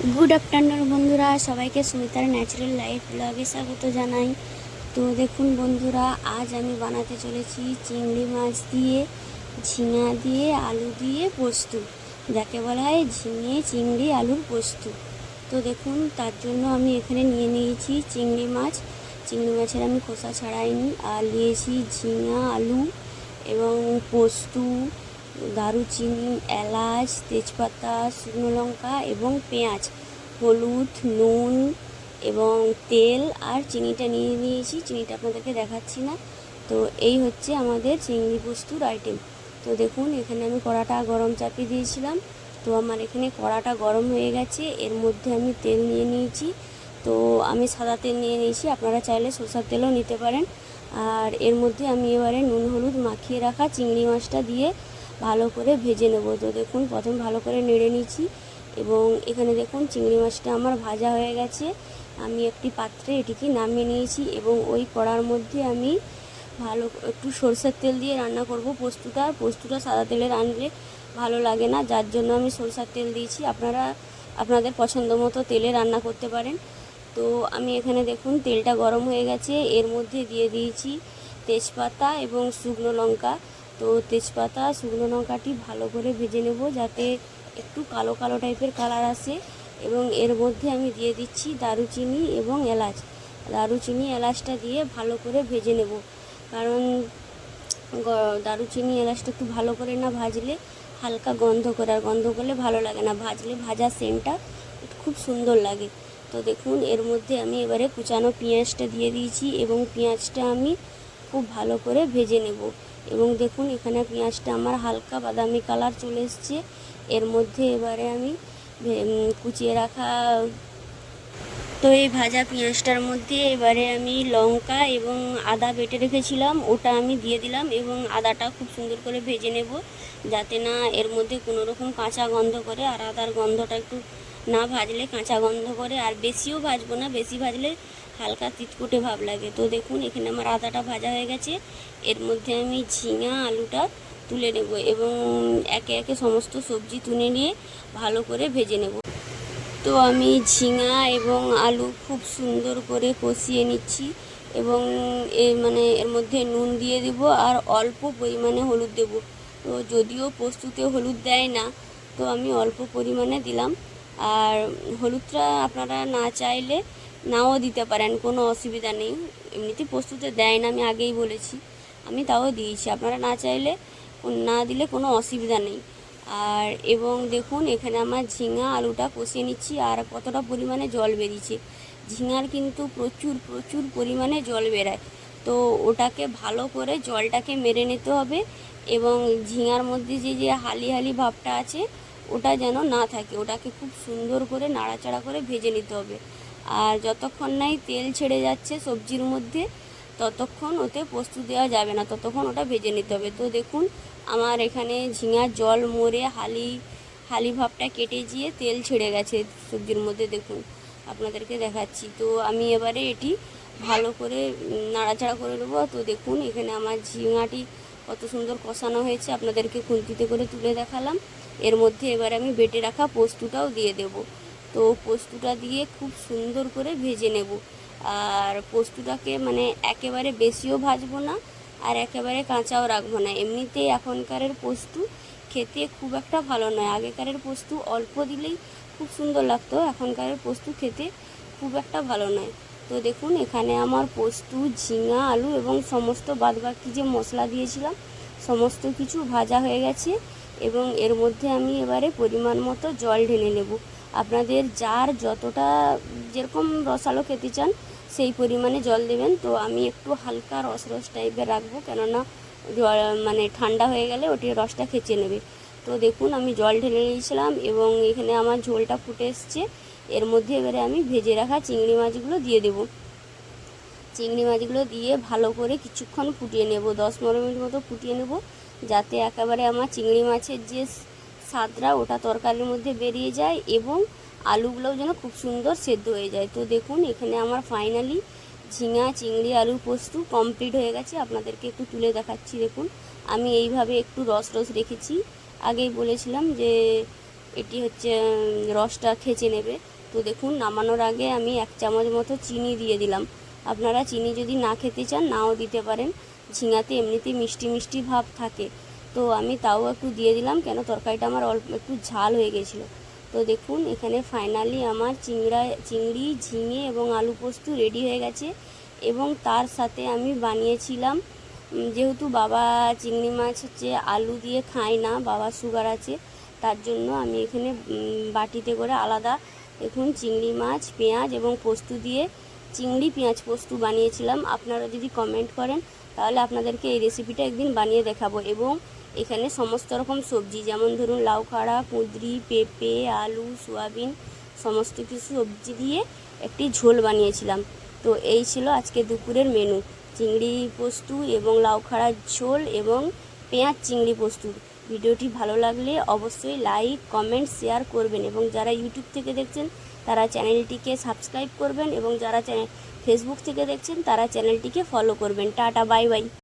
Good afternoon বন্ধুরা। সবাইকে সুমিতার natural life ব্লগে স্বাগত জানাই। তো দেখুন বন্ধুরা, আজ আমি বানাতে চলেছি চিংড়ি মাছ দিয়ে, ঝিঙা দিয়ে, আলু দিয়ে পোস্ত। যাকে বলা হয় ঝিঙে চিংড়ি আলুর পোস্ত। তো দেখুন, তার জন্য আমি এখানে নিয়ে নিয়েছি চিংড়ি মাছ। চিংড়ি মাছের আমি খোসা ছাড়াইনি। আর নিয়েছি ঝিঙা, আলু এবং পোস্ত দারুচিনি, এলাচ, তেজপাতা, শুকনো লঙ্কা এবং পেঁয়াজ, হলুদ, নুন এবং তেল আর চিনিটা নিয়ে নিয়েছি। চিনিটা আপনাদেরকে দেখাচ্ছি না। তো এই হচ্ছে আমাদের চিংড়ি পোস্তুর আইটেম তো দেখুন, এখানে আমি কড়াটা গরম চাপিয়ে দিয়েছিলাম। তো আমার এখানে কড়াটা গরম হয়ে গেছে। এর মধ্যে আমি তেল নিয়ে নিয়েছি। তো আমি সাদা তেল নিয়ে নিয়েছি। আপনারা চাইলে সরষার তেলও নিতে পারেন। আর এর মধ্যে আমি এবারে নুন হলুদ মাখিয়ে রাখা চিংড়ি মাছটা দিয়ে ভালো করে ভেজে নেব। তো দেখুন, প্রথম ভালো করে নেড়ে নিচ্ছি এবং এখানে দেখুন, চিংড়ি মাছটা আমার ভাজা হয়ে গেছে। আমি একটি পাত্রে এটিকে নামিয়ে নিয়েছি এবং ওই কড়ার মধ্যে আমি ভালো একটু সরষের তেল দিয়ে রান্না করব পোস্তটা। পোস্তটা সাদা তেলে রানলে ভালো লাগে না, যার জন্য আমি সরষের তেল দিয়েছি। আপনারা, আপনাদের পছন্দ মতো তেলে রান্না করতে পারেন। তো আমি এখানে দেখুন, তেলটা গরম হয়ে গেছে। এর মধ্যে দিয়ে দিয়েছি তেজপাতা এবং শুকনো লঙ্কা। তো তেজপাতা, শুকনো লঙ্কাটি ভালো করে ভেজে নেব যাতে একটু কালো কালো টাইপের কালার আসে। এবং এর মধ্যে আমি দিয়ে দিচ্ছি দারুচিনি এবং এলাচ। দারুচিনি, এলাচটা দিয়ে ভালো করে ভেজে নেব। কারণ দারুচিনি, এলাচটা একটু ভালো করে না ভাজলে হালকা গন্ধ করে, আর গন্ধ করলে ভালো লাগে না। ভাজলে ভাজা সেন্টটা খুব সুন্দর লাগে। তো দেখুন, এর মধ্যে আমি এবারে কুচানো পেঁয়াজটা দিয়ে দিয়েছি এবং পেঁয়াজটা আমি খুব ভালো করে ভেজে নেব। এবং দেখুন এখানে পেঁয়াজটা আমার হালকা বাদামি কালার চলে এসছে। এর মধ্যে এবারে আমি কুচিয়ে রাখা, তো এই ভাজা পেঁয়াজটার মধ্যে এবারে আমি লঙ্কা এবং আদা বেটে রেখেছিলাম। ওটা আমি দিয়ে দিলাম এবং আদাটা খুব সুন্দর করে ভেজে নেব যাতে না এর মধ্যে কোনো রকম কাঁচা গন্ধ করে আর আদার গন্ধটা একটু না ভাজলে কাঁচা গন্ধ করে। আর বেশিও ভাজবো না, বেশি ভাজলে হালকা তিতকুটে ভাব লাগে। তো দেখুন, এখানে আমার আদাটা ভাজা হয়ে গেছে। এর মধ্যে আমি ঝিঙা, আলুটা তুলে নেব এবং একে একে সমস্ত সবজি তুলে নিয়ে ভালো করে ভেজে নেব। তো আমি ঝিঙা এবং আলু খুব সুন্দর করে কষিয়ে নিচ্ছি এবং এ মানে এর মধ্যে নুন দিয়ে দেব আর অল্প পরিমাণে হলুদ দেব। তো যদিও পোস্তুতে হলুদ দেয় না, তো আমি অল্প পরিমাণে দিলাম। আর হলুদটা আপনারা না চাইলে নাও দিতে পারেন, কোনো অসুবিধা নেই। এমনিতে পোস্তুতে দেয় না, আমি আগেই বলেছি। আমি তাও দিয়েছি, আপনারা না চাইলে না দিলে কোনো অসুবিধা নেই। আর এবং দেখুন, এখানে আমার ঝিঙা আলুটা কষিয়ে নিচ্ছি, আর কতটা পরিমাণে জল বেরিয়েছে। ঝিঙার কিন্তু প্রচুর প্রচুর পরিমাণে জল বেরায়। তো ওটাকে ভালো করে জলটাকে মেরে নিতে হবে এবং ঝিঙার মধ্যে যে যে হালি হালি ভাবটা আছে, ওটা যেন না থাকে। ওটাকে খুব সুন্দর করে নাড়াচাড়া করে ভেজে নিতে হবে। আর যতক্ষণ নাই তেল ছেড়ে যাচ্ছে সবজির মধ্যে, ততক্ষণ ওতে পোস্ত দেওয়া যাবে না, ততক্ষণ ওটা ভেজে নিতে হবে। তো দেখুন, আমার এখানে ঝিঙা, জল, মরে, হালি হালি ভাবটা কেটে গিয়ে তেল ছেড়ে গেছে সবজির মধ্যে, দেখুন, আপনাদেরকে দেখাচ্ছি। তো আমি এবারে এটি ভালো করে নাড়াচাড়া করে নেব। তো দেখুন, এখানে আমার ঝিঙাটি কত সুন্দর কষানো হয়েছে, আপনাদেরকে খুন্তিতে করে তুলে দেখালাম। এর মধ্যে এবার আমি বেটে রাখা পোস্তটাও দিয়ে দেব। তো পোস্তটা দিয়ে খুব সুন্দর করে ভেজে নেব। আর পোস্তটাকে মানে একেবারে বেশিও ভাজবো না আর একেবারে কাঁচাও রাখব না। এমনিতেই এখনকারের পোস্ত খেতে খুব একটা ভালো নয়। আগেকারের পোস্ত অল্প দিলেই খুব সুন্দর লাগতো। এখনকারের পোস্ত খেতে খুব একটা ভালো নয়। তো দেখুন, এখানে আমার পোস্ত, ঝিঙা, আলু এবং সমস্ত বাদবাকি যে মশলা দিয়েছিলাম, সমস্ত কিছু ভাজা হয়ে গেছে এবং এর মধ্যে আমি এবারে পরিমাণ মতো জল ঢেলে নেব। আপনাদের যার যতটা যেরকম রসালো খেতে চান, সেই পরিমাণে জল দেবেন। তো আমি একটু হালকা রস রস টাইপের রাখব, কেননা মানে ঠান্ডা হয়ে গেলে ওটি রসটা খেচে নেবে। তো দেখুন, আমি জল ঢেলে নিয়েছিলাম এবং এখানে আমার ঝোলটা ফুটে এসছে। এর মধ্যে এবারে আমি ভেজে রাখা চিংড়ি মাছগুলো দিয়ে দেবো। চিংড়ি মাছগুলো দিয়ে ভালো করে কিছুক্ষণ ফুটিয়ে নেব, দশ পনেরো মিনিট মতো ফুটিয়ে নেব, যাতে একেবারে আমার চিংড়ি মাছের যে স্বাদটা ওটা তরকারির মধ্যে বেরিয়ে যায় এবং আলুগুলোও যেন খুব সুন্দর সেদ্ধ হয়ে যায়। তো দেখুন, এখানে আমার ফাইনালি ঝিঙা, চিংড়ি আলু পোস্ত কমপ্লিট হয়ে গেছে। আপনাদেরকে একটু তুলে দেখাচ্ছি, দেখুন। আমি এইভাবে একটু রস রস রেখেছি। আগেই বলেছিলাম যে এটি হচ্ছে রসটা খেচে নেবে। তো দেখুন, নামানোর আগে আমি এক চামচ মতো চিনি দিয়ে দিলাম। আপনারা চিনি যদি না খেতে চান, নাও দিতে পারেন। ঝিঙাতে এমনিতেই মিষ্টি মিষ্টি ভাব থাকে। তো আমি তাও একটু দিয়ে দিলাম, কেন তরকারিটা আমার অল্প একটু ঝাল হয়ে গেছিল। তো দেখুন, এখানে ফাইনালি আমার চিংড়া, চিংড়ি, ঝিঙে এবং আলু পোস্ত রেডি হয়ে গেছে এবং তার সাথে আমি বানিয়েছিলাম যেহেতু বাবা চিংড়ি মাছ হচ্ছে আলু দিয়ে খায় না, বাবা সুগার আছে, তার জন্য আমি এখানে বাটিতে করে আলাদা দেখুন চিংড়ি মাছ, পেঁয়াজ এবং পোস্ত দিয়ে চিংড়ি, পেঁয়াজ, পোস্ত বানিয়েছিলাম। আপনারা যদি কমেন্ট করেন, তাহলে আপনাদেরকে এই রেসিপিটা একদিন বানিয়ে দেখাবো এবং এখানে সমস্ত রকম সবজি, যেমন ধরুন লাউ খাড়া, কুঁদরি, পেঁপে, আলু, সোয়াবিন, সমস্ত কিছু সবজি দিয়ে একটি ঝোল বানিয়েছিলাম। তো এই ছিল আজকে দুপুরের মেনু চিংড়ি পোস্ত এবং লাউ খাড়ার ঝোল এবং পেঁয়াজ চিংড়ি পোস্ত। ভিডিওটি ভালো লাগলে অবশ্যই লাইক কমেন্ট শেয়ার করবেন এবং যারা ইউটিউব থেকে দেখছেন, তারা চ্যানেলটিকে সাবস্ক্রাইব করবেন এবং যারা ফেসবুক থেকে দেখছেন, তারা চ্যানেলটিকে ফলো করবেন। Tata bye bye